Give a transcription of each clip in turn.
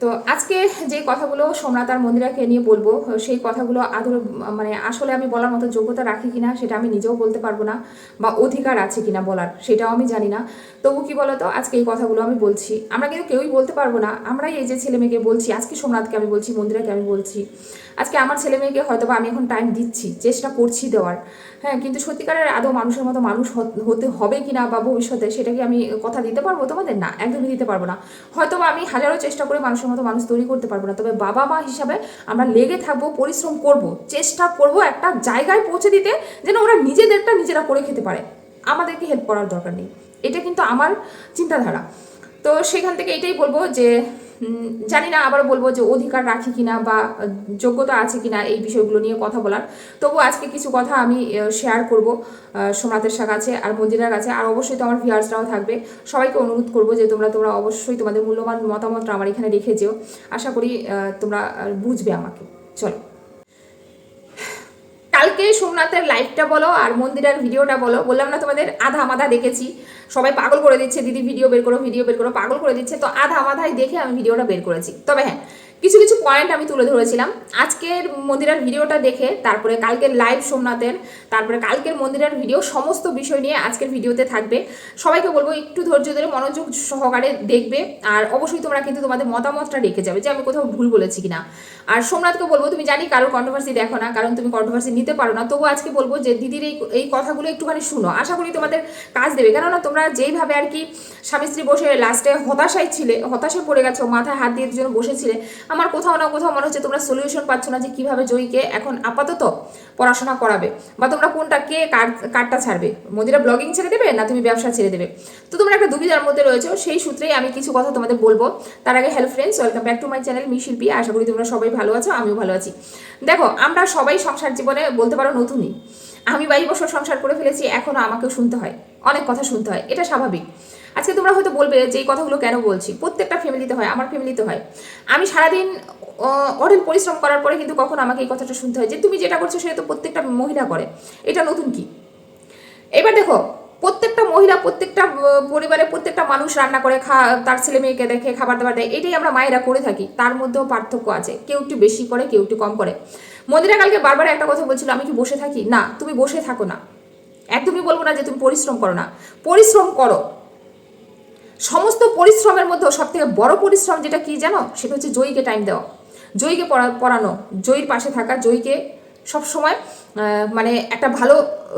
তো আজকে যে কথাগুলো সোমনাথ আর মন্দিরাকে নিয়ে বলব, সেই কথাগুলো আদৌ মানে আসলে আমি বলার মতো যোগ্যতা রাখি কিনা সেটা আমি নিজেও বলতে পারব না বা অধিকার আছে কিনা বলার, সেটাও আমি জানি না। তবু কি বলতো, আজকে এই কথাগুলো আমি বলছি। আমরা কিন্তু কেউই বলতে পারব না, আমরাই এই যে ছেলে মেয়েকে বলছি, আজকে সোমনাথকে আমি বলছি, মন্দিরাকে আমি বলছি। আজকে আমার ছেলে মেয়েকে হয়তো বা আমি এখন টাইম দিচ্ছি, চেষ্টা করছি দেওয়ার। হ্যাঁ কিন্তু সত্যিকারের আদৌ মানুষের মতো মানুষ হতে হবে কিনা বা ভবিষ্যতে সেটা কি আমি কথা দিতে পারব তোমাদের? না, একদমই দিতে পারব না। হয়তো বা আমি হাজারো চেষ্টা করে মানুষের মতো মানুষ তৈরি করতে পারব না। তবে বাবা মা হিসাবে আমরা লেগে থাকব, পরিশ্রম করব, চেষ্টা করব একটা জায়গায় পৌঁছে দিতে যেন ওরা নিজেদেরটা নিজেরা করে খেতে পারে। আমাদেরকে হেল্প করার দরকার নেই। এটা কিন্তু আমার চিন্তাধারা। তো সেখান থেকে এটাই বলব যে জানি না আবার বলব যে অধিকার রাখি কিনা বা যোগ্যতা আছে কিনা এই বিষয়গুলো নিয়ে কথা বলার। তবু আজকে কিছু কথা আমি শেয়ার করব সোমনাথের কাছে আর মন্দিরার কাছে আর অবশ্যই তো আমার ভিউয়ার্সরাও থাকবে। সবাইকে অনুরোধ করব যে তোমরা তোমরা অবশ্যই তোমাদের মূল্যবান মতামতটা আমার এখানে রেখে যেও। আশা করি তোমরা বুঝবে আমাকে। চলো। কালকে সোমনাথের লাইভটা বলো আর মন্দিরের ভিডিওটা বলো। বললাম না তোমাদের, আধা মাধা দেখেছি। সবাই পাগল করে দিচ্ছে, দিদি ভিডিও বের করো ভিডিও বের করো, পাগল করে দিচ্ছে। তো আধা মাধাই দেখে আমি ভিডিওটা বের করেছি। তবে হ্যাঁ কিছু কিছু পয়েন্ট আমি তুলে ধরেছিলাম। আজকের মন্দিরের ভিডিওটা দেখে, তারপরে কালকের লাইভ সোমনাথের, তারপরে কালকের মন্দিরের ভিডিও সমস্ত বিষয় নিয়ে আজকের ভিডিওতে থাকবে। সবাইকে বলব, একটু ধৈর্য ধরে মনোযোগ সহকারে দেখবে, আর অবশ্যই তোমরা কিন্তু তোমাদের মতামতটা রেখে যাবে যে আমি কোথাও ভুল বলেছি কিনা। আর সোমনাথকে বলব, তুমি জানি কারোর কন্ট্রোভার্সি দেখো না, কারণ তুমি কন্ট্রোভার্সি নিতে পারো না। তবু আজকে বলব যে দিদির এই এই কথাগুলো একটুখানি শুনো। আশা করি তোমাদের কাজ দেবে। কেননা তোমরা যেইভাবে আর কি স্বামী স্ত্রী বসে লাস্টে হতাশায় ছিলে, হতাশায় পড়ে গেছো, মাথায় হাত দিয়ে দুজনে বসেছিলে আমার কোথাও না কোথাও মনে হচ্ছে তোমরা সলিউশন পাচ্ছ না যে কীভাবে জয়ীকে এখন আপাতত পড়াশোনা করাবে বা তোমরা কোনটা কে কার, কারটা ছাড়বে? মোদিরা ব্লগিং ছেড়ে দেবে না তুমি ব্যবসা ছেড়ে দেবে? তো তোমরা একটা দুবিধার মধ্যে রয়েছো, সেই সূত্রেই আমি কিছু কথা তোমাদের বলব। তার আগে help friends welcome back to my channel me Shilpi. আশা করি তোমরা সবাই ভালো আছো, আমিও ভালো আছি। দেখো, আমরা সবাই সংসার জীবনে বলতে পারো নতুনই। আমি বাইশ বছর সংসার করে ফেলেছি এখনও আমাকেও শুনতে হয়। অনেক কথা শুনতে হয়, এটা স্বাভাবিক। আজকে তোমরা হয়তো বলবে যে এই কথাগুলো কেন বলছি? প্রত্যেকটা ফ্যামিলিতে হয়, আমার ফ্যামিলিতে হয়। আমি সারাদিন অঢেল পরিশ্রম করার পরে কিন্তু কখন আমাকে এই কথাটা শুনতে হয় যে, তুমি যেটা করছ সেটা তো প্রত্যেকটা মহিলা করে। এটা নতুন কি? এবার দেখো, প্রত্যেকটা মহিলা, প্রত্যেকটা পরিবারে প্রত্যেকটা মানুষ রান্না করে, খা, তার ছেলে মেয়েকে দেখে, খাবার দাবার দেয়, এটাই আমরা মায়েরা করে থাকি। তার মধ্যেও পার্থক্য আছে। কেউ একটু বেশি করে, কেউ একটু কম করে। মন্দিরা কালকে বারবার একটা কথা বলছিল, আমি কি বসে থাকি? না, তুমি বসে থাকো না। একদমই বলব না যে, তুমি পরিশ্রম করো না। পরিশ্রম করো। সমস্ত পরিশ্রমের মধ্যে সব থেকে বড় পরিশ্রম যেটা কি জানো? সেটা হচ্ছে জয়ীকে টাইম দেওয়া। জয়ীকে পড়া পড়ানো। জয়ীর পাশে থাকা জয়ীকে সবসময় আহ, মানে একটা ভালো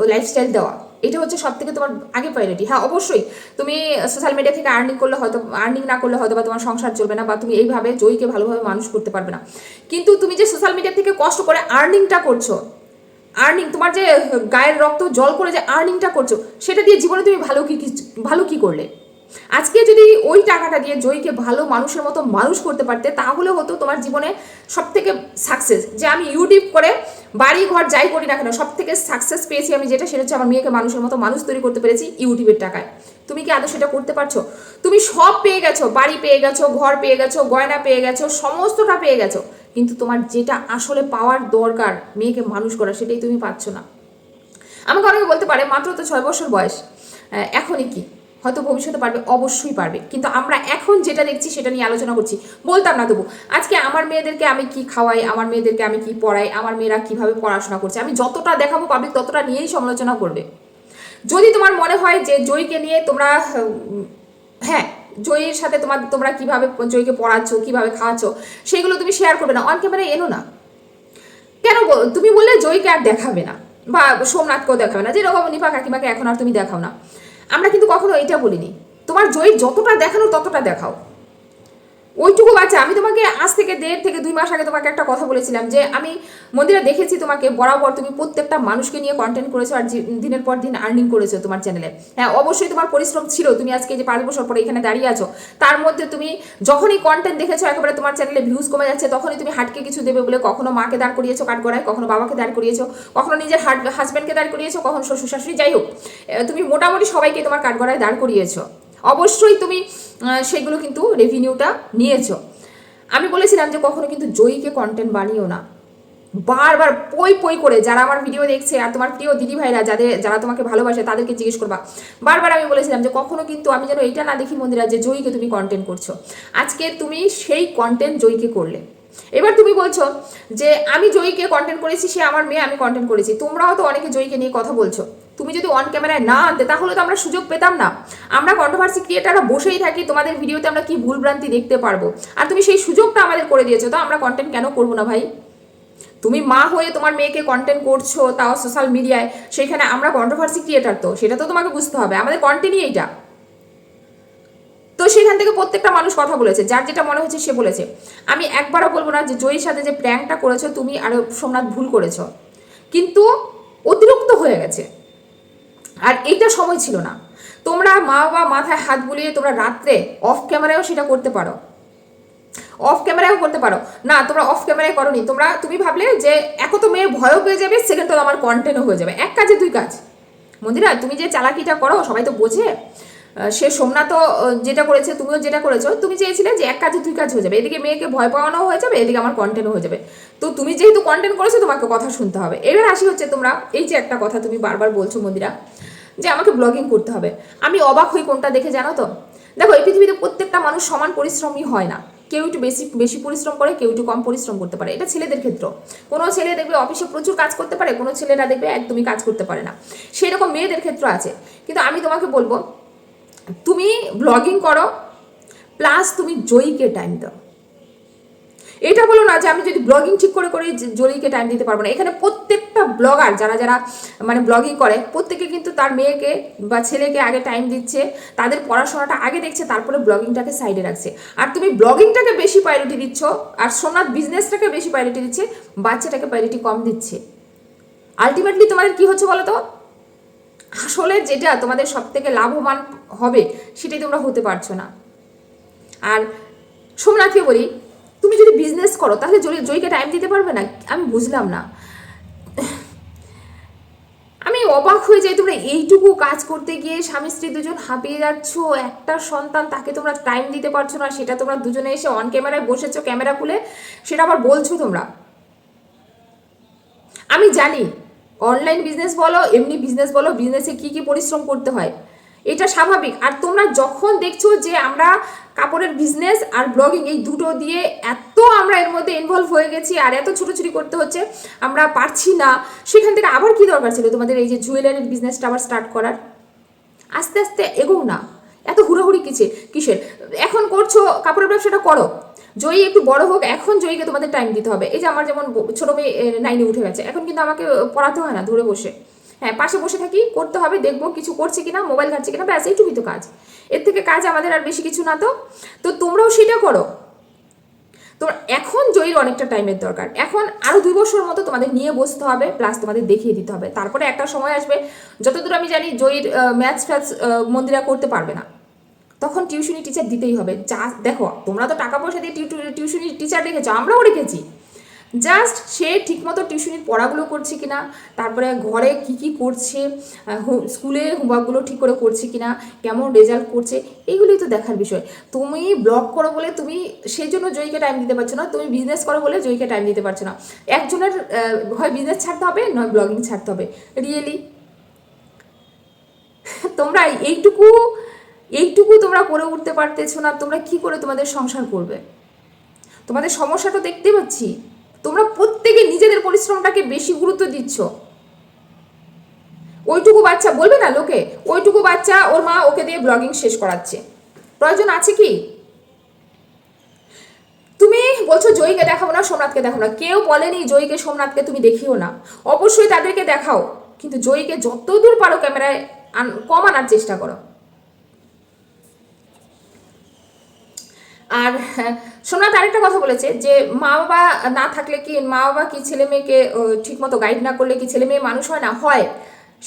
লাইফস্টাইল দেওয়া। এটা হচ্ছে সব থেকে তোমার আগে প্রায়োরিটি হ্যাঁ অবশ্যই তুমি সোশ্যাল মিডিয়া থেকে আর্নিং করলে হয়তো আর্নিং না করলে হয়তো বা তোমার সংসার চলবে না বা তুমি এইভাবে জয়ীকে ভালোভাবে মানুষ করতে পারবে না। কিন্তু তুমি যে সোশ্যাল মিডিয়া থেকে কষ্ট করে আর্নিংটা করছ আর্নিং তোমার যে গায়ের রক্ত জল করে যে আর্নিংটা করছ সেটা দিয়ে জীবনে তুমি ভালো কি- ভালো কি করলে? আজকে যদি ওই টাকাটা দিয়ে জয়ীকে ভালো মানুষের মতো মানুষ করতে পারতে, তাহলে হতো তোমার জীবনে সব থেকে সাকসেস যে আমি ইউটিউব করে বাড়ি ঘর যাই করি না কেন সব থেকে সাকসেস পেয়েছি আমি যেটা, সেটা হচ্ছে আমার মেয়েকে মানুষের মতো মানুষ তৈরি করতে পেরেছি ইউটিউবের টাকায়। তুমি কি আদৌ সেটা করতে পারছ? তুমি সব পেয়ে গেছো, বাড়ি পেয়ে গেছো, ঘর পেয়ে গেছো, গয়না পেয়ে গেছো, সমস্তটা পেয়ে গেছো। কিন্তু তোমার যেটা আসলে পাওয়ার দরকার মেয়েকে মানুষ করা সেটাই তুমি পাচ্ছ না। আমাকে অনেকে বলতে পারে, মাত্র তো ছয় বছর বয়স। এখনই কি? হয়তো ভবিষ্যতে পারবে, অবশ্যই পারবে। কিন্তু আমরা এখন যেটা দেখছি সেটা নিয়ে আলোচনা করছি। বলতাম না তবু, আজকে আমার মেয়েদেরকে আমি কি খাওয়াই, আমার মেয়েদেরকে আমি কি পড়াই, আমার মেয়েরা কীভাবে পড়াশোনা করছে, আমি যতটা দেখাবো পাবলিক ততটা নিয়েই সমালোচনা করবে। যদি তোমার মনে হয় যে জয়ীকে নিয়ে তোমরা হ্যাঁ জয়ীর সাথে তোমার, তোমরা কীভাবে জয়ীকে পড়াচ্ছ, কীভাবে খাওয়াচ্ছ, সেগুলো তুমি শেয়ার করবে না অন ক্যামেরা এনো না। কেন তুমি বললে জয়ীকে আর দেখাবে না, বা সোমনাথকেও দেখাবে না, যেরকম নিপা কাকিমাকে এখন আর তুমি দেখাও না। আমরা কিন্তু কখনো এইটা বলিনি। তোমার জয়ীর যতটা দেখানো ততটা দেখাও। ওইটুকু বাচ্চা, আমি তোমাকে আজ থেকে দেড় থেকে দুই মাস আগে তোমাকে একটা কথা বলেছিলাম যে আমি মন্দিরে দেখেছি তোমাকে বরাবর তুমি প্রত্যেকটা মানুষকে নিয়ে কন্টেন্ট করেছ আর দিনের পর দিন আর্নিং করেছ তোমার চ্যানেলে হ্যাঁ অবশ্যই তোমার পরিশ্রম ছিল, তুমি আজকে যে পাঁচ বছর পরে এখানে দাঁড়িয়ে আছো, তার মধ্যে তুমি যখনই কন্টেন্ট দেখেছ একেবারে তোমার চ্যানেলে ভিউজ কমে যাচ্ছে, তখনই তুমি হাটকে কিছু দেবে বলে কখনো মাকে দাঁড় করিয়েছো কাঠগড়ায় কখনো বাবাকে দাঁড় করিয়েছো, কখনো নিজের হাট হাজব্যান্ডকে দাঁড় করিয়েছো, কখনো শ্বশুর শাশুড়ি, যাই হোক তুমি মোটামুটি সবাইকে তোমার কাঠগড়ায় দাঁড় করিয়েছো। অবশ্যই তুমি সেগুলো কিন্তু রেভিনিউটা নিয়েছো। আমি বলেছিলাম যে কখনো কিন্তু জয়ীকে কন্টেন্ট বানিও না। বারবার পই পই করে যারা আমার ভিডিও দেখছে আর তোমার প্রিয় দিদি ভাইরা যাদের, যারা তোমাকে ভালোবাসে তাদেরকে জিজ্ঞেস করবা। বারবার আমি বলেছিলাম যে কখনো কিন্তু আমি যেন এইটা না দেখি মন্দিরা যে জয়ীকে তুমি কন্টেন্ট করছ। আজকে তুমি সেই কন্টেন্ট জয়ীকে করলে। এবার তুমি বলছো যে আমি জয়ীকে কন্টেন্ট করেছি, সে আমার মেয়ে, আমি কন্টেন্ট করেছি। তোমরাও তো অনেকে জয়ীকে নিয়ে কথা বলছো। তুমি যদি অন ক্যামেরায় না আনতে, তাহলে তো আমরা সুযোগ পেতাম না। আমরা কন্ট্রোভার্সি ক্রিয়েটাররা বসেই থাকি, তোমাদের ভিডিওতে আমরা কি ভুলভ্রান্তি দেখতে পারব? আর তুমি সেই সুযোগটা আমাদের করে দিয়েছ, তো আমরা কন্টেন্ট কেন করব না ভাই? তুমি মা হয়ে তোমার মেয়েকে কন্টেন্ট করছ, তাও সোশ্যাল মিডিয়ায় সেখানে আমরা কন্ট্রোভার্সি ক্রিয়েটার তো, সেটা তো তোমাকে বুঝতে হবে, আমাদের কন্টেন্টই এইটা। তো সেখান থেকে প্রত্যেকটা মানুষ কথা বলেছে, যার যেটা মনে হচ্ছে সে বলেছে। আমি একবারও বলব না যে জয়ীর সাথে যে প্র্যাঙ্কটা করেছ, তুমি আর সোমনাথ ভুল করেছ। কিন্তু অতিরিক্ত হয়ে গেছে। আর এইটা সময় ছিল না। তোমরা মা বাবা মাথায় হাত বুলিয়ে তোমরা রাত্রে অফ ক্যামেরায়ও সেটা করতে পারো। অফ ক্যামেরাও করতে পারো। না, তোমরা অফ ক্যামেরায় করনি। তোমরা, তুমি ভাবলে যে এক তো মেয়ে ভয়ও পেয়ে যাবে সেকেন্ড তো আমার কন্টেন্টও হয়ে যাবে। এক কাজে, দুই কাজ। মন্দিরা, তুমি যে চালাকিটা করো, সবাই তো বোঝে। সে সোমনাথও যেটা করেছে, তুমিও যেটা করেছ, তুমি চেয়েছিলে যে এক কাজে, দুই কাজ হয়ে যাবে। এদিকে মেয়েকে ভয় পাওয়ানো হয়ে যাবে, এদিকে আমার কন্টেন্টও হয়ে যাবে। তো তুমি যেহেতু কন্টেন্ট করেছ, তোমাকে কথা শুনতে হবে। এবার আসি হচ্ছে তোমরা, এই যে একটা কথা তুমি বারবার বলছো মন্দিরা যে আমাকে ব্লগিং করতে হবে। আমি অবাক হই কোনটা দেখে, জানো তো? দেখো, এই পৃথিবীতে প্রত্যেকটা মানুষ সমান পরিশ্রমী হয় না। কেউ একটু বেশি বেশি পরিশ্রম করে, কেউ একটু কম পরিশ্রম করতে পারে। এটা ছেলেদের ক্ষেত্র। কোনো ছেলে দেখবে অফিসে প্রচুর কাজ করতে পারে, কোনো ছেলেরা দেখবে একদমই কাজ করতে পারে না। সেই রকম মেয়েদের ক্ষেত্র আছে। কিন্তু আমি তোমাকে বলব, তুমি ব্লগিং করো প্লাস তুমি জয়ীকে টাইম দাও। এটা বলো না যে আমি যদি ব্লগিং ঠিক করে করে জয়ীকে টাইম দিতে পারব না। এখানে প্রত্যেকটা ব্লগার যারা যারা মানে ব্লগিং করে, প্রত্যেকে কিন্তু তার মেয়েকে বা ছেলেকে আগে টাইম দিচ্ছে, তাদের পড়াশোনাটা আগে দেখছে, তারপরে ব্লগিংটাকে সাইডে রাখছে। আর তুমি ব্লগিংটাকে বেশি প্রায়োরিটি দিচ্ছ, আর সোমনাথ বিজনেসটাকে বেশি প্রায়োরিটি দিচ্ছে, বাচ্চাটাকে প্রায়োরিটি কম দিচ্ছে। আলটিমেটলি তোমাদের কি হচ্ছে বলো তো? আসলে যেটা তোমাদের সব থেকে লাভবান হবে, সেটাই তোমরা হতে পারছ না। আর সোমনাথকে বলি তুমি যদি বিজনেস করো, তাহলে জয়- জয়ীকে টাইম দিতে পারবে না? আমি বুঝলাম না। আমি অবাক হয়ে যাই, তোমরা এইটুকু কাজ করতে গিয়ে স্বামী, স্ত্রী দুজন হাঁপিয়ে যাচ্ছ, একটা সন্তান তাকে তোমরা টাইম দিতে পারছ না, সেটা তোমরা দুজনে এসে অন ক্যামেরায় বসেছো ক্যামেরা খুলে, সেটা আবার বলছো তোমরা? আমি জানি অনলাইন বিজনেস বলো, এমনি বিজনেস বলো বিজনেসে কি কি পরিশ্রম করতে হয়। এটা স্বাভাবিক। আর তোমরা যখন দেখছ যে আমরা কাপড়ের বিজনেস আর ব্লগিং এই দুটো দিয়ে এত আমরা এর মধ্যে ইনভলভ হয়ে গেছি আর এত ছুটোছুটি করতে হচ্ছে, আমরা পারছি না, সেখান থেকে আবার কি দরকার ছিল তোমাদের এই যে জুয়েলারির বিজনেসটা আবার স্টার্ট করার? আস্তে আস্তে এগোও না। এত হুড়োহুড়ি কিসের? কিসের? এখন করছ, কাপড়ের ব্যবসাটা করো। জয়ী একটু বড় হোক, এখন জয়ীকে তোমাদের টাইম দিতে হবে। এই যে আমার যেমন ছোট মেয়ে নাইনে উঠে গেছে। এখন কিন্তু আমাকে পড়াতে হয় না ধরে বসে। হ্যাঁ পাশে বসে থাকি, করতে হবে, দেখব কিছু করছে কিনা, মোবাইল ঘাটছে কিনা, ব্যাস, এইটুকুই তো কাজ। এর থেকে কাজ আমাদের আর বেশি কিছু না তো। তো তোমরাও সেটা করো। তোমার এখন জয়ীর অনেকটা টাইমের দরকার। এখন আরও দুই বছর মতো তোমাদের নিয়ে বসতে হবে প্লাস তোমাদের দেখিয়ে দিতে হবে। তারপরে একটা সময় আসবে, যতদূর আমি জানি জয়ীর ম্যাথস ফ্যাথস মন্দিরা করতে পারবে না। তখন টিউশনি টিচার দিতেই হবে। যা, দেখো, তোমরা তো টাকা পয়সা দিয়ে টিউশনি টিচার রেখেছো, আমরাও রেখেছি। জাস্ট সে ঠিকমতো টিউশনির পড়াগুলো করছে কিনা, তারপরে ঘরে কি কি করছে স্কুলে হোমওয়ার্কগুলো ঠিক করে করছে কিনা, কেমন রেজাল্ট করছে এইগুলোই তো দেখার বিষয়। তুমি ব্লগ করো বলে তুমি সেই জন্য জয়ীকে টাইম দিতে পারছ না, তুমি বিজনেস করো বলে জয়ীকে টাইম দিতে পারছ না। একজনের হয় বিজনেস ছাড়তে হবে, নয় ব্লগিং ছাড়তে হবে। রিয়েলি তোমরা এইটুকু এইটুকু তোমরা করে উঠতে পারতেছো না, তোমরা কি করে তোমাদের সংসার করবে? তোমাদের সমস্যাটা দেখতে পাচ্ছি। তোমরা প্রত্যেকে নিজেদের পরিশ্রমটাকে বেশি গুরুত্ব দিচ্ছ। ওইটুকু বাচ্চা বলবে না লোকে? ওইটুকু বাচ্চা ওর মা ওকে দিয়ে ব্লগিং শেষ করাচ্ছে। প্রয়োজন আছে কি? তুমি বলছো জয়ীকে দেখাবো না সোমনাথকে দেখাবো না। কেউ বলেনি জয়ীকে সোমনাথকে তুমি দেখিও না। অবশ্যই তাদেরকে দেখাও। কিন্তু জয়ীকে যত দূর পারো ক্যামেরায় কম আনার চেষ্টা করো। আর হ্যাঁ, সোমনাথ আরেকটা কথা বলেছে যে মা বাবা না থাকলে কি, মা বাবা কি ছেলে মেয়েকে ঠিক মতো গাইড না করলে কি ছেলে মেয়ে মানুষ হয় না? হয়।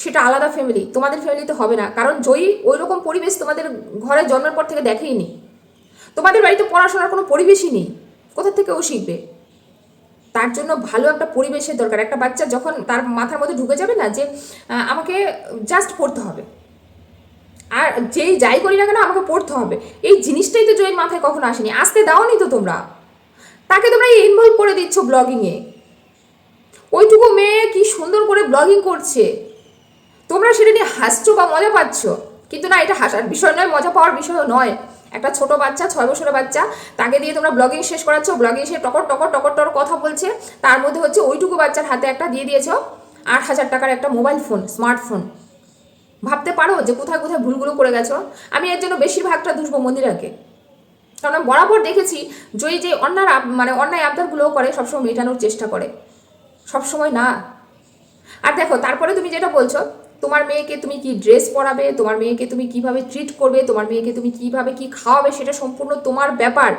সেটা আলাদা ফ্যামিলি তোমাদের ফ্যামিলিতে হবে না। কারণ জয়ী ওই রকম পরিবেশ তোমাদের ঘরে জন্মের পর থেকে দেখেইনি। তোমাদের বাড়িতে পড়াশোনার কোনো পরিবেশই নেই। কোথা থেকে ও শিখবে? তার জন্য ভালো একটা পরিবেশের দরকার। একটা বাচ্চা যখন তার মাথার মধ্যে ঢুকে যাবে না যে আমাকে জাস্ট পড়তে হবে। আর যেই যাই করি না কেন, আমাকে পড়তে হবে। এই জিনিসটাই তো জয়ের মাথায় কখনো আসেনি। আসতে দাওনি তো তোমরা। তাকে তোমরা ইনভলভ করে দিচ্ছ ব্লগিংয়ে ওইটুকু মেয়ে কি সুন্দর করে ব্লগিং করছে। তোমরা সেটা নিয়ে হাসছো বা মজা পাচ্ছ। কিন্তু না, এটা হাসার বিষয় নয়, মজা পাওয়ার বিষয়ও নয়। একটা ছোট বাচ্চা, ছয় বছরের বাচ্চা, তাকে দিয়ে তোমরা ব্লগিং শেষ করাচ্ছ। ব্লগিং সে টকর টকর টকর টকর কথা বলছে। তার মধ্যে হচ্ছে ওইটুকু বাচ্চার হাতে একটা দিয়ে দিয়েছ। আট হাজার টাকার একটা মোবাইল ফোন স্মার্টফোন ভাবতে পারো যে কোথায় কোথায় ভুলগুলো করে গেছো। আমি এর জন্য বেশিরভাগটা দুষবো মন্দিরাকে। কারণ বরাবর দেখেছি জয়ী যে অন্যার মানে অন্যায় আবদারগুলোও করে, সবসময় মেটানোর চেষ্টা করে। সবসময় না। আর দেখো, তারপরে তুমি যেটা বলছো, তোমার মেয়েকে তুমি কি ড্রেস পরাবে, তোমার মেয়েকে তুমি কীভাবে ট্রিট করবে, তোমার মেয়েকে তুমি কীভাবে কি খাওয়াবে, সেটা সম্পূর্ণ তোমার ব্যাপার।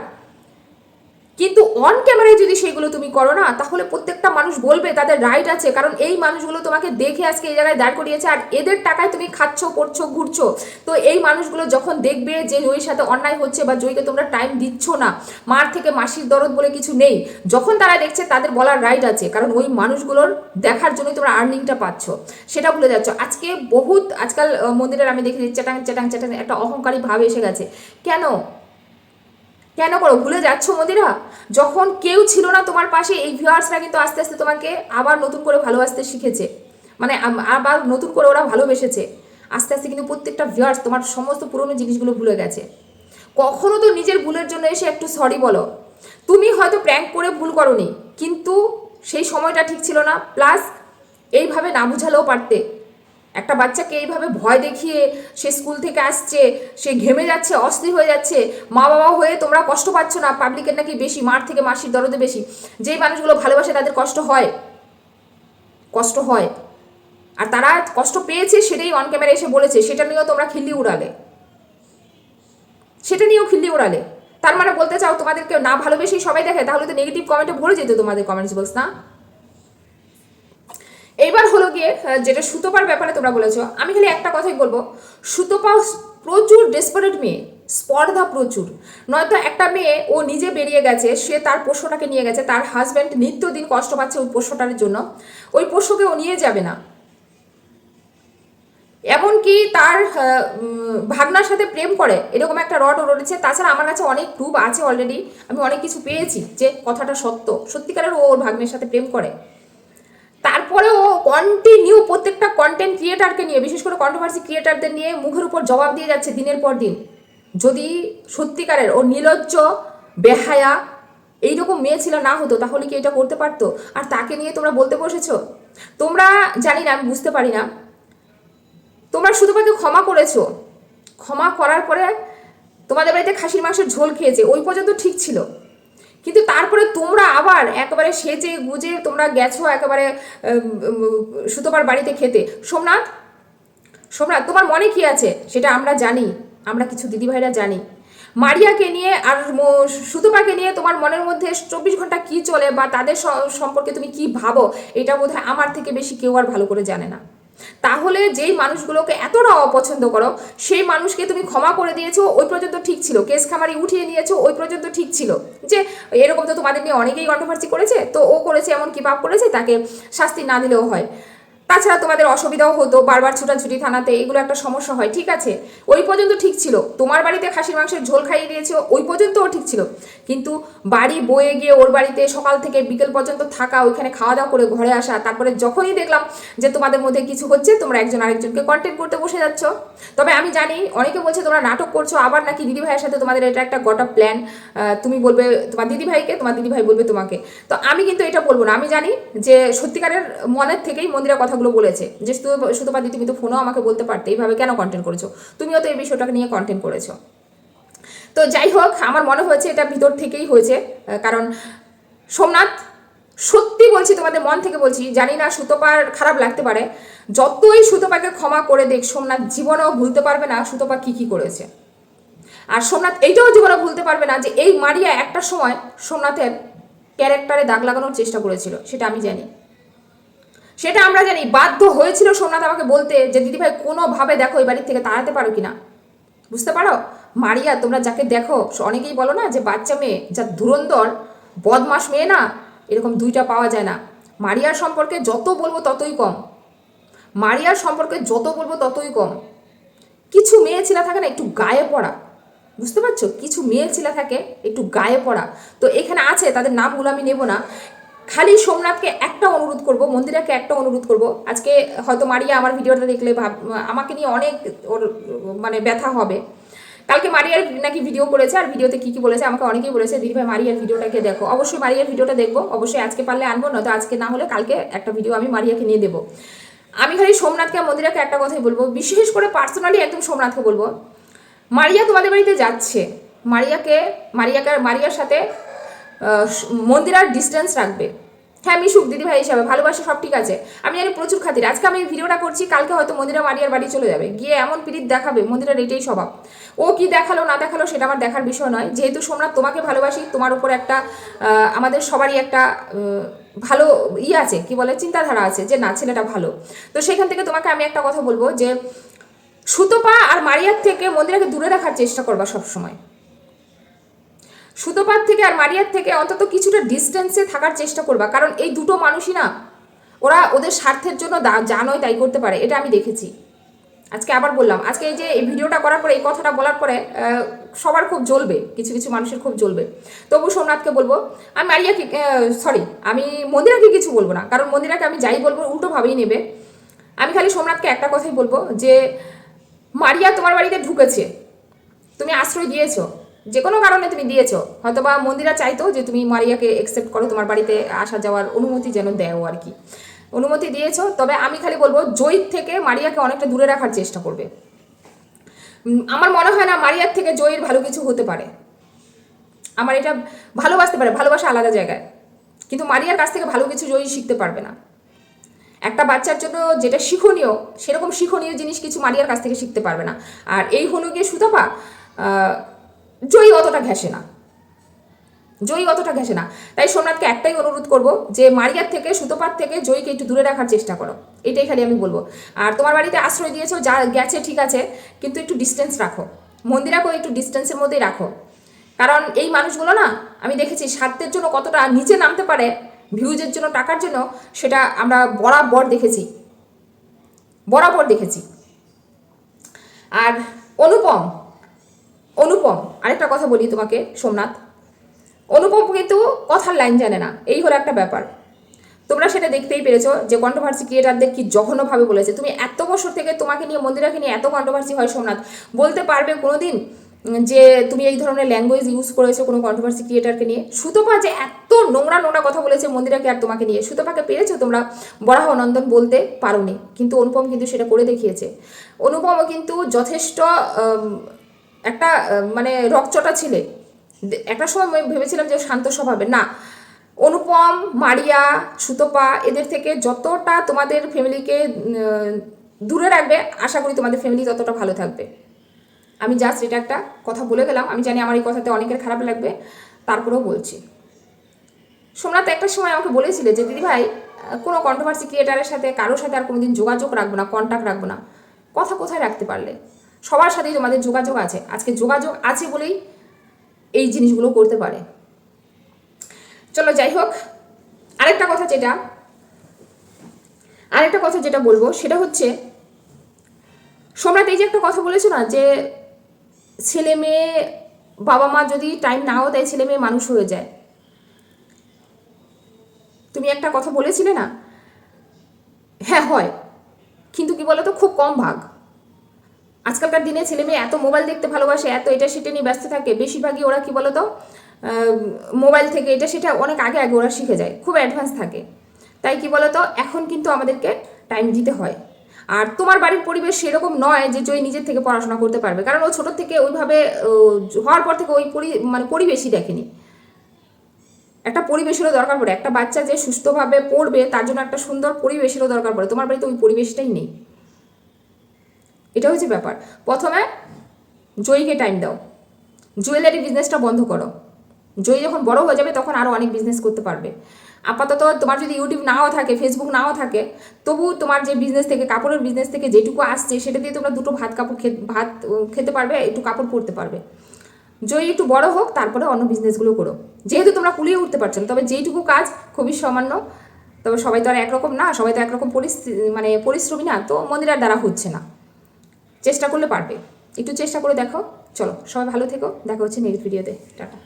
কিন্তু অন ক্যামেরায় যদি সেগুলো তুমি করো না, তাহলে প্রত্যেকটা মানুষ বলবে তাদের রাইট আছে, কারণ এই মানুষগুলো তোমাকে দেখে আজকে এই জায়গায় দাঁড় করিয়েছে, আর এদের টাকায় তুমি খাচ্ছ, পড়ছো, ঘুরছো। তো এই মানুষগুলো যখন দেখবে যে জয়ীর সাথে অন্যায় হচ্ছে বা জয়ীকে তোমরা টাইম দিচ্ছ না, মার থেকে মাসির দরদ বলে কিছু নেই, যখন তারা দেখছে তাদের বলার রাইট আছে, কারণ ওই মানুষগুলোর দেখার জন্যই তোমরা আর্নিংটা পাচ্ছ। সেটা ভুলে যাচ্ছ। আজকে বহুত, আজকাল মন্দিরের আমি দেখেছি চ্যাটাং চ্যাটাং চ্যাটাং, একটা অহংকারী ভাব এসে গেছে। কেন? কেন করো? ভুলে যাচ্ছ মন্দিরা? যখন কেউ ছিল না তোমার পাশে, এই ভিউয়ার্সরা কিন্তু আস্তে আস্তে তোমাকে আবার নতুন করে ভালোবাসতে শিখেছে। মানে আবার নতুন করে ওরা ভালোবেসেছে। আস্তে আস্তে কিন্তু প্রত্যেকটা ভিউয়ার্স তোমার সমস্ত পুরনো জিনিসগুলো ভুলে গেছে। কখনো তো নিজের ভুলের জন্য এসে একটু সরি বলো। তুমি হয়তো প্র্যাঙ্ক করে ভুল করনি, কিন্তু সেই সময়টা ঠিক ছিল না। প্লাস এইভাবে না বুঝালেও পারতে। একটা বাচ্চাকে এইভাবে ভয় দেখিয়ে সে স্কুল থেকে আসছে, সে ঘেমে যাচ্ছে, অস্থির হয়ে যাচ্ছে মা বাবা হয়ে তোমরা কষ্ট পাচ্ছ না পাবলিকের নাকি বেশি, মার থেকে মাসির দরদে বেশি। যেই মানুষগুলো ভালোবাসে তাদের কষ্ট হয়। কষ্ট হয়। আর তারা কষ্ট পেয়েছে সেটাই অন ক্যামেরা এসে বলেছে, সেটা নিয়েও তোমরা খিল্লি উড়ালে। সেটা নিয়েও খিল্লি উড়ালে। তার মানে বলতে চাও তোমাদেরকে না ভালোবেসেই সবাই দেখে, তাহলে তো নেগেটিভ কমেন্টে ভরে যেত তোমাদের কমেন্টস বক্স না? এইবার হলো গিয়ে যেটা সুতোপার ব্যাপারে তোমরা বলেছ, আমি খালি একটা কথাই বলব। সুতোপা প্রচুর ডেসপারেট মেয়ে, স্পর্ধা প্রচুর। নয়তো একটা মেয়ে, ও নিজে বেরিয়ে গেছে, সে তার পোষ্যটাকে নিয়ে গেছে, তার হাজব্যান্ড নিত্যদিন কষ্ট পাচ্ছে ওই পোষ্যটার জন্য। ওই পোষ্যকে ও নিয়ে যাবে না। এমনকি তার ভাগনার সাথে প্রেম করে, এরকম একটা রড রয়েছে। তাছাড়া আমার কাছে অনেক প্রুফ আছে অলরেডি আমি অনেক কিছু পেয়েছি যে কথাটা সত্য। সত্যিকারের ও ওর ভাগ্নের সাথে প্রেম করে। তারপরে ও কন্টিনিউ প্রত্যেকটা কন্টেন্ট ক্রিয়েটারকে নিয়ে, বিশেষ করে কন্ট্রোভার্সি ক্রিয়েটারদের নিয়ে মুখের উপর জবাব দিয়ে যাচ্ছে দিনের পর দিন। যদি সত্যিকারের ও নির্লজ্জ বেহায়া এইরকম মেয়ে ছিল, না হতো, তাহলে কি এটা করতে পারতো? আর তাকে নিয়ে তোমরা বলতে বসেছো? তোমরা জানি না, আমি বুঝতে পারি না। তোমরা শুধু পাকে ক্ষমা করেছ। ক্ষমা করার পরে তোমাদের বাড়িতে খাসির মাংসের ঝোল খেয়েছে, ওই পর্যন্ত ঠিক ছিল। কিন্তু তারপরে তোমরা আবার একেবারে সেজে গুজে তোমরা গেছো একেবারে সুতোপার বাড়িতে খেতে। সোমনাথ সোমনাথ, তোমার মনে কি আছে? সেটা আমরা জানি, আমরা কিছু দিদিভাইরা জানি। মারিয়াকে নিয়ে আর সুতোপাকে নিয়ে তোমার মনের মধ্যে চব্বিশ ঘণ্টা কি চলে বা তাদের সম্পর্কে তুমি কি ভাবো? এটা বোধহয় আমার থেকে বেশি কেউ আর ভালো করে জানে না। তাহলে যেই মানুষগুলোকে এতটা অপছন্দ করো, সেই মানুষকে তুমি ক্ষমা করে দিয়েছ, ওই পর্যন্ত ঠিক ছিল। কেস খামারি উঠিয়ে নিয়েছো, ওই পর্যন্ত ঠিক ছিল। যে এরকম তো তোমাদের নিয়ে অনেকেই কন্ট্রোভার্সি করেছে, তো ও করেছে এমন কি পাপ করেছে, তাকে শাস্তি না দিলেও হয়। তাছাড়া তোমাদের অসুবিধাও হতো, বারবার ছুটাছুটি থানাতে, এগুলো একটা সমস্যা হয়, ঠিক আছে? ওই পর্যন্ত ঠিক ছিল। তোমার বাড়িতে খাসির মাংসের ঝোল খাইয়ে দিয়েছে, ওই পর্যন্তও ঠিক ছিল। কিন্তু বাড়ি বয়ে গিয়ে ওর বাড়িতে সকাল থেকে বিকেল পর্যন্ত থাকা, ওইখানে খাওয়া দাওয়া করে ঘরে আসা, তারপরে যখনই দেখলাম যে তোমাদের মধ্যে কিছু হচ্ছে, তোমরা একজন আরেকজনকে কন্টেন্ট করতে বসে যাচ্ছ। তবে আমি জানি, অনেকে বলছে তোমরা নাটক করছ, আবার নাকি দিদিভাইয়ের সাথে তোমাদের এটা একটা গটা প্ল্যান তুমি বলবে তোমার দিদিভাইকে, তোমার দিদিভাই বলবে তোমাকে। তো আমি কিন্তু এটা বলব না। আমি জানি যে সত্যিকারের মনের থেকেই মন্দিরা কথাগুলো বলেছে যে শুধুপাতি তুমি তো ফোনও আমাকে বলতে পারতে, এইভাবে কেন কন্টেন্ট করেছ? তুমিও তো এই বিষয়টাকে নিয়ে কন্টেন্ট করেছ। তো যাই হোক, আমার মনে হয়েছে এটা ভিতর থেকেই হয়েছে কারণ সোমনাথ, সত্যি বলছি তোমাদের মন থেকে বলছি, জানি না সুতোপার খারাপ লাগতে পারে, যতই সুতোপাকে ক্ষমা করে দেখ, সোমনাথ জীবনেও ভুলতে পারবে না সুতোপা কি কি করেছে। আর সোমনাথ এইটাও জীবনে ভুলতে পারবে না যে এই মারিয়া একটা সময় সোমনাথের ক্যারেক্টারে দাগ লাগানোর চেষ্টা করেছিল, সেটা আমি জানি। সেটা আমরা জানি। বাধ্য হয়েছিল সোমনাথ আমাকে বলতে যে দিদিভাই কোনোভাবে দেখো এই বাড়ির থেকে তাড়াতে পারো কিনা? বুঝতে পারো? মারিয়া, তোমরা যাকে দেখো, অনেকেই বলো না যে, বাচ্চা মেয়ে, যা ধুরন্ধর বদমাস মেয়ে না, এরকম দুইটা পাওয়া যায় না। মারিয়ার সম্পর্কে যত বলব ততই কম। মারিয়ার সম্পর্কে যত বলব ততই কম। কিছু মেয়ে ছেলে থাকে না, একটু গায়ে পড়া। বুঝতে পারছ? কিছু মেয়ে ছেলে থাকে, একটু গায়ে পড়া। তো এখানে আছে, তাদের নামগুলো আমি নেব না। খালি সোমনাথকে একটা মন্দিরাকে একটা অনুরোধ করব। আজকে হয়তো মারিয়া আমার ভিডিওটা দেখলে ভাব, আমাকে নিয়ে অনেক ওর মানে ব্যথা হবে। কালকে মারিয়ার নাকি ভিডিও করেছে আর ভিডিওতে কী কী বলেছে আমাকে অনেকেই বলেছে, দিদি ভাই, মারিয়ার ভিডিওটাকে দেখো। অবশ্যই মারিয়ার ভিডিওটা দেখব। অবশ্যই আজকে পারলে আনব, নয়তো আজকে না হলে কালকে একটা ভিডিও আমি মারিয়াকে নিয়ে দেবো। আমি খালি সোমনাথকে, মন্দিরাকে একটা কথাই বলব। বিশেষ করে পার্সোনালি একদম সোমনাথকে বলব। মারিয়া তোমাদের বাড়িতে যাচ্ছে। মারিয়াকে মারিয়াকে, মারিয়ার সাথে মন্দিরার ডিস্টেন্স রাখবে। হ্যাঁ মিশুক দিদি ভাই হিসাবে, ভালোবাসা সব ঠিক আছে। আমি জানি প্রচুর খাতির। আজকে আমি ভিডিওটা করছি, কালকে হয়তো মন্দিরা মারিয়ার বাড়ি চলে যাবে। গিয়ে এমন পিরিত দেখাবে, মন্দিরার এটাই স্বভাব। ও কি দেখাল, না দেখাল, সেটা আমার দেখার বিষয় নয়। যেহেতু সোমনাথ তোমাকে ভালোবাসি, তোমার উপর একটা আমাদের সবারই একটা ভালো ই আছে, কি বলে, চিন্তাধারা আছে যে, না, ছেলেটা ভালো। তো সেখান থেকে তোমাকে আমি একটা কথা বলব যে, সুতপা আর মারিয়ার থেকে মন্দিরাকে দূরে রাখার চেষ্টা করবা সবসময়। সুতোপাত থেকে আর মারিয়ার থেকে অন্তত কিছুটা ডিস্টেন্সে থাকার চেষ্টা করবা। কারণ এই দুটো মানুষই না, ওরা ওদের স্বার্থের জন্য নয় তাই করতে পারে, এটা আমি দেখেছি। আজকে আবার বললাম, আজকে এই যে এই ভিডিওটা করার পরে, এই কথাটা বলার পরে সবার খুব জ্বলবে, কিছু কিছু মানুষের খুব জ্বলবে। তবু সোমনাথকে বলব আমি মারিয়াকে সরি আমি মন্দিরাকে কিছু বলব না, কারণ মন্দিরাকে আমি যাই বলব উল্টোভাবেই নেবে। আমি খালি সোমনাথকে একটা কথাই বলব যে, মারিয়া তোমার বাড়িতে ঢুকেছে, তুমি আশ্রয় দিয়েছ যে কোনো কারণে তুমি দিয়েছ হয়তো বা মন্দিরা চাইতো যে তুমি মারিয়াকে একসেপ্ট করো, তোমার বাড়িতে আসা যাওয়ার অনুমতি যেন দেও আর কি। অনুমতি দিয়েছ, তবে আমি খালি বলব জয়ীর থেকে মারিয়াকে অনেকটা দূরে রাখার চেষ্টা করবে। আমার মনে হয় না মারিয়ার থেকে জয়ীর ভালো কিছু হতে পারে। আমার এটা ভালোবাসতে পারে, ভালোবাসা আলাদা জায়গায়। কিন্তু মারিয়ার কাছ থেকে ভালো কিছু জয়ী শিখতে পারবে না। একটা বাচ্চার জন্য যেটা শিক্ষণীয়, সেরকম শিক্ষণীয় জিনিস কিছু মারিয়ার কাছ থেকে শিখতে পারবে না। আর এই হলো গিয়ে সুতপা জয়ী অতটা ঘেসে না। জয়ী অতটা ঘেসে না। তাই সোমনাথকে একটাই অনুরোধ করব যে মারিয়ার থেকে, সুতপার থেকে জয়ীকে একটু দূরে রাখার চেষ্টা করো। এটাই খালি আমি বলব। আর তোমার বাড়িতে আশ্রয় দিয়েছ, যা গেছে ঠিক আছে, কিন্তু একটু ডিস্টেন্স রাখো। মন্দিরাকেও একটু ডিস্টেন্সের মধ্যেই রাখো। কারণ এই মানুষগুলো না, আমি দেখেছি স্বার্থের জন্য কতটা নিচে নামতে পারে, ভিউজের জন্য, টাকার জন্য, সেটা আমরা বরাবর দেখেছি। বরাবর দেখেছি। আর অনুপম অনুপম আরেকটা কথা বলি তোমাকে সোমনাথ। অনুপম কিন্তু কথার লাইন জানে না এই হলো একটা ব্যাপার। তোমরা সেটা দেখতেই পেরেছ যে কন্ট্রোভার্সি ক্রিয়েটারদের কি জঘন্যভাবে বলেছে। তুমি এত বছর থেকে তোমাকে নিয়ে মন্দিরাকে নিয়ে এত কন্ট্রোভার্সি হয় সোমনাথ বলতে পারবে কোনোদিন উম, যে তুমি এই ধরনের ল্যাঙ্গুয়েজ ইউজ করেছ কোনো কন্ট্রোভার্সি ক্রিয়েটারকে নিয়ে? সুতপা যে এত নোংরা নোংরা কথা বলেছে মন্দিরাকে আর তোমাকে নিয়ে সুতপাকে পেরেছ তোমরা? বরাহ নন্দন বলতে পারোনি কিন্তু অনুপম কিন্তু সেটা করে দেখিয়েছে। অনুপমও কিন্তু যথেষ্ট একটা মানে রকচটা ছিলে। একটা সময় আমি ভেবেছিলাম যে শান্ত স্বভাবে। না, অনুপম, মারিয়া, সুতপা, এদের থেকে যতটা তোমাদের ফ্যামিলিকে দূরে রাখবে, আশা করি তোমাদের ফ্যামিলি ততটা ভালো থাকবে। আমি জাস্ট এটা একটা কথা বলে গেলাম। আমি জানি আমার এই কথাতে অনেকের খারাপ লাগবে, তারপরেও বলছি। সোমনাথ একটা সময় আমাকে বলেছিলে যে, দিদি ভাই কোনো কন্ট্রোভার্সি ক্রিয়েটারের সাথে, কারোর সাথে আর কোনোদিন যোগাযোগ রাখব না কন্ট্যাক্ট রাখব না। কথা কোথায় রাখতে পারলে? সবার সাথেই তোমাদের যোগাযোগ আছে। আজকে যোগাযোগ আছে বলেই এই জিনিসগুলো করতে পারে। চলো যাই হোক, আরেকটা কথা যেটা, আরেকটা কথা যেটা বলব, সেটা হচ্ছে সম্রাট এই যে একটা কথা বলেছ না, যে ছেলে মেয়ে বাবা মা যদি টাইম নাও দেয়, ছেলে মেয়ে মানুষ হয়ে যায়। তুমি একটা কথা বলেছিলে না? হ্যাঁ হয়। কিন্তু কি বলতো, খুব কম ভাগ। আজকালকার দিনে ছেলে মেয়ে এত মোবাইল দেখতে ভালোবাসে, এত এটা সেটা নিয়ে ব্যস্ত থাকে, বেশিরভাগই ওরা কি বলতো মোবাইল থেকে এটা সেটা অনেক আগে আগে ওরা শিখে যায়, খুব অ্যাডভান্স থাকে। তাই কি বলতো, এখন কিন্তু আমাদেরকে টাইম দিতে হয়। আর তোমার বাড়ির পরিবেশ সেরকম নয় যে জয় নিজের থেকে পড়াশোনা করতে পারবে, কারণ ও ছোটোর থেকে ওইভাবে হওয়ার পর থেকে ওই পরি মানে পরিবেশই দেখেনি। একটা পরিবেশেরও দরকার পড়ে, একটা বাচ্চা যে সুস্থভাবে পড়বে তার জন্য একটা সুন্দর পরিবেশেরও দরকার পড়ে, তোমার বাড়িতে ওই পরিবেশটাই নেই। এটা হচ্ছে ব্যাপার। প্রথমে জয়ীকে টাইম দাও। জুয়েলারি বিজনেসটা বন্ধ করো। জয়ী যখন বড় হয়ে যাবে তখন আরও অনেক বিজনেস করতে পারবে। আপাতত তোমার যদি ইউটিউব নাও থাকে ফেসবুক নাও থাকে, তবু তোমার যে বিজনেস থেকে, কাপড়ের বিজনেস থেকে যেটুকু আসছে, সেটা দিয়ে তোমরা দুটো ভাত কাপড় ভাত খেতে পারবে, একটু কাপড় পরতে পারবে। জয়ী একটু বড় হোক, তারপরে অন্য বিজনেসগুলো করো। যেহেতু তোমরা কুলিয়ে উঠতে পারছ না, তবে যেইটুকু কাজ খুবই সামান্য। তবে সবাই তো আর একরকম না, সবাই তো একরকম পরিস্থিতি মানে পরিশ্রমী না, তো মন্দিরার দ্বারা হচ্ছে না। চেষ্টা করলে পারবে। একটু চেষ্টা করে দেখো চলো, সবাই ভালো থেকো। দেখা হচ্ছে নেক্সট ভিডিওতে টাটা।